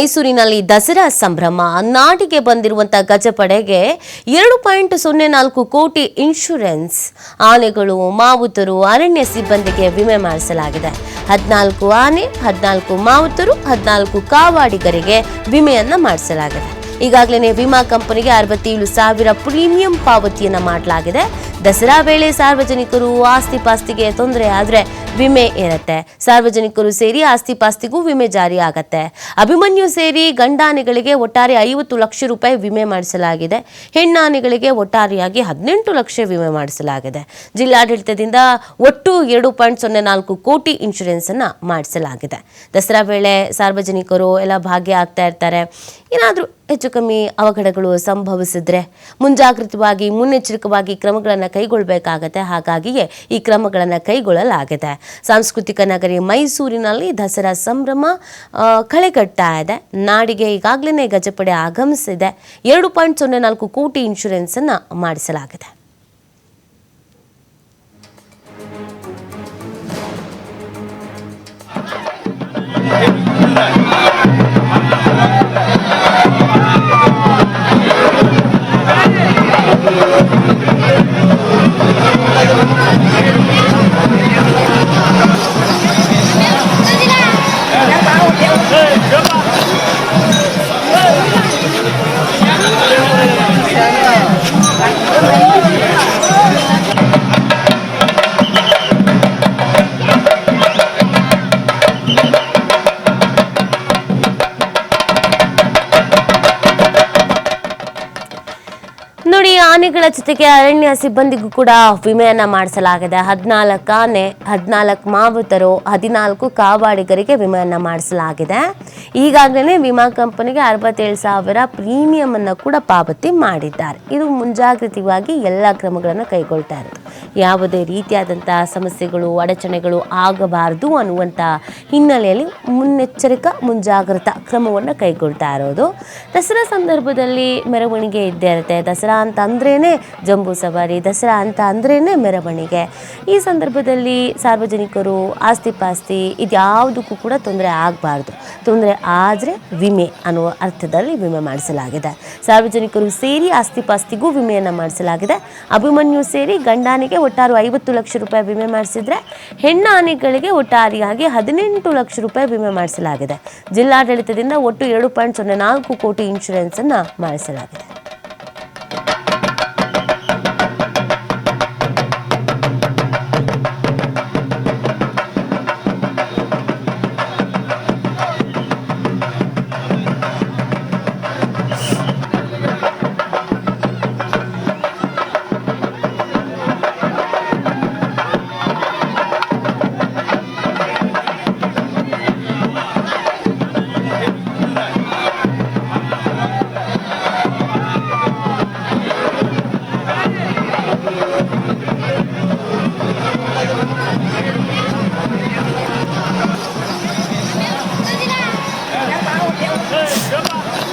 ಮೈಸೂರಿನಲ್ಲಿ ದಸರಾ ಸಂಭ್ರಮ. ನಾಡಿಗೆ ಬಂದಿರುವಂತ ಗಜಪಡೆಗೆ ಎರಡು ಪಾಯಿಂಟ್ ಸೊನ್ನೆ ನಾಲ್ಕು ಕೋಟಿ ಇನ್ಶೂರೆನ್ಸ್ ಆನೆಗಳು, ಮಾವುತರು, ಅರಣ್ಯ ಸಿಬ್ಬಂದಿಗೆ ವಿಮೆ ಮಾಡಿಸಲಾಗಿದೆ. ಹದಿನಾಲ್ಕು ಆನೆ, ಹದಿನಾಲ್ಕು ಮಾವುತರು, ಹದಿನಾಲ್ಕು ಕಾವಾಡಿಗರಿಗೆ ವಿಮೆಯನ್ನ ಮಾಡಿಸಲಾಗಿದೆ. ಈಗಾಗಲೇ ವಿಮಾ ಕಂಪನಿಗೆ ಅರವತ್ತೇಳು ಸಾವಿರ ಪ್ರೀಮಿಯಂ ಪಾವತಿಯನ್ನು ಮಾಡಲಾಗಿದೆ. ದಸರಾ ವೇಳೆ ಸಾರ್ವಜನಿಕರು ಆಸ್ತಿ ಪಾಸ್ತಿಗೆ ತೊಂದರೆ ಆದರೆ ವಿಮೆ ಇರುತ್ತೆ ಸಾರ್ವಜನಿಕರು ಸೇರಿ ಆಸ್ತಿ ಪಾಸ್ತಿಗೂ ವಿಮೆ ಜಾರಿ ಆಗತ್ತೆ. ಅಭಿಮನ್ಯು ಸೇರಿ ಗಂಡಾನೆಗಳಿಗೆ ಒಟ್ಟಾರೆ ಐವತ್ತು ಲಕ್ಷ ರೂಪಾಯಿ ವಿಮೆ ಮಾಡಿಸಲಾಗಿದೆ. ಹೆಣ್ಣಾನೆಗಳಿಗೆ ಒಟ್ಟಾರೆಯಾಗಿ ಹದಿನೆಂಟು ಲಕ್ಷ ವಿಮೆ ಮಾಡಿಸಲಾಗಿದೆ. ಜಿಲ್ಲಾಡಳಿತದಿಂದ ಒಟ್ಟು ಎರಡು ಪಾಯಿಂಟ್ ಸೊನ್ನೆ ನಾಲ್ಕು ಕೋಟಿ ಇನ್ಶೂರೆನ್ಸ್ ಅನ್ನ ಮಾಡಿಸಲಾಗಿದೆ. ದಸರಾ ವೇಳೆ ಸಾರ್ವಜನಿಕರು ಎಲ್ಲ ಭಾಗ್ಯ ಆಗ್ತಾ ಇರ್ತಾರೆ. ಏನಾದರೂ ಹೆಚ್ಚು ಕಮ್ಮಿ ಅವಘಡಗಳು ಸಂಭವಿಸಿದ್ರೆ ಮುಂಜಾಗೃತವಾಗಿ ಮುನ್ನೆಚ್ಚರಿಕವಾಗಿ ಕ್ರಮಗಳನ್ನು ಕೈಗೊಳ್ಳಬೇಕಾಗತ್ತೆ. ಹಾಗಾಗಿಯೇ ಈ ಕ್ರಮಗಳನ್ನು ಕೈಗೊಳ್ಳಲಾಗಿದೆ. ಸಾಂಸ್ಕೃತಿಕ ನಗರಿ ಮೈಸೂರಿನಲ್ಲಿ ದಸರಾ ಸಂಭ್ರಮ ಆ, ಇದೆ. ನಾಡಿಗೆ ಈಗಾಗಲೇ ಗಜಪಡೆ ಆಗಮಿಸಿದೆ. ಎರಡು ಪಾಯಿಂಟ್ ಸೊನ್ನೆ ನಾಲ್ಕು ಕೋಟಿ ಇನ್ಶೂರೆನ್ಸ್ ಅನ್ನ ಮಾಡಿಸಲಾಗಿದೆ. ನೋಡಿ, ಆನೆಗಳ ಜೊತೆಗೆ ಅರಣ್ಯ ಸಿಬ್ಬಂದಿಗೂ ಕೂಡ ವಿಮೆಯನ್ನ ಮಾಡಿಸಲಾಗಿದೆ. ಹದಿನಾಲ್ಕು ಆನೆ, ಹದಿನಾಲ್ಕು ಮಾವುತರು, ಹದಿನಾಲ್ಕು ಕಾವಾಡಿಗರಿಗೆ ವಿಮೆಯನ್ನ ಮಾಡಿಸಲಾಗಿದೆ. ಈಗಾಗಲೇ ವಿಮಾ ಕಂಪನಿಗೆ ಅರವತ್ತೇಳು ಸಾವಿರ ಪ್ರೀಮಿಯಂ ಅನ್ನು ಕೂಡ ಪಾವತಿ ಮಾಡಿದ್ದಾರೆ. ಇದು ಮುಂಜಾಗ್ರತೆಯಾಗಿ ಎಲ್ಲ ಕ್ರಮಗಳನ್ನು ಕೈಗೊಳ್ತಾ ಇರೋದು. ಯಾವುದೇ ರೀತಿಯಾದಂಥ ಸಮಸ್ಯೆಗಳು, ಅಡಚಣೆಗಳು ಆಗಬಾರದು ಅನ್ನುವಂಥ ಹಿನ್ನೆಲೆಯಲ್ಲಿ ಮುನ್ನೆಚ್ಚರಿಕಾ, ಮುಂಜಾಗ್ರತಾ ಕ್ರಮವನ್ನು ಕೈಗೊಳ್ತಾ ಇರೋದು. ದಸರಾ ಸಂದರ್ಭದಲ್ಲಿ ಮೆರವಣಿಗೆ ಇದ್ದೇ ಇರುತ್ತೆ. ದಸರಾ ಅಂತ ಅಂದ್ರೇ ಜಂಬೂ ಸವಾರಿ, ದಸರಾ ಅಂತ ಅಂದ್ರೇ ಮೆರವಣಿಗೆ. ಈ ಸಂದರ್ಭದಲ್ಲಿ ಸಾರ್ವಜನಿಕರು ಆಸ್ತಿ ಪಾಸ್ತಿ ಇದ್ಯಾವುದಕ್ಕೂ ಕೂಡ ತೊಂದರೆ ಆಗಬಾರ್ದು. ತೊಂದರೆ ಆದರೆ ವಿಮೆ ಅನ್ನುವ ಅರ್ಥದಲ್ಲಿ ವಿಮೆ ಮಾಡಿಸಲಾಗಿದೆ. ಸಾರ್ವಜನಿಕರು ಸೇರಿ ಆಸ್ತಿ ಪಾಸ್ತಿಗೂ ವಿಮೆಯನ್ನು ಮಾಡಿಸಲಾಗಿದೆ. ಅಭಿಮನ್ಯು ಸೇರಿ ಗಂಡಾನಿಗೆ ಒಟ್ಟಾರು ಐವತ್ತು ಲಕ್ಷ ರೂಪಾಯಿ ವಿಮೆ ಮಾಡಿಸಿದ್ರೆ ಹೆಣ್ಣಾನೆಗಳಿಗೆ ಒಟ್ಟಾರಿಯಾಗಿ ಹದಿನೆಂಟು ಲಕ್ಷ ರೂಪಾಯಿ ವಿಮೆ ಮಾಡಿಸಲಾಗಿದೆ. ಜಿಲ್ಲಾಡಳಿತದಿಂದ ಒಟ್ಟು ಎರಡು ಪಾಯಿಂಟ್ ಸೊನ್ನೆ ನಾಲ್ಕು ಕೋಟಿ ಇನ್ಶೂರೆನ್ಸ್ ಅನ್ನ ಮಾಡಿಸಲಾಗಿದೆ. Hey, come on.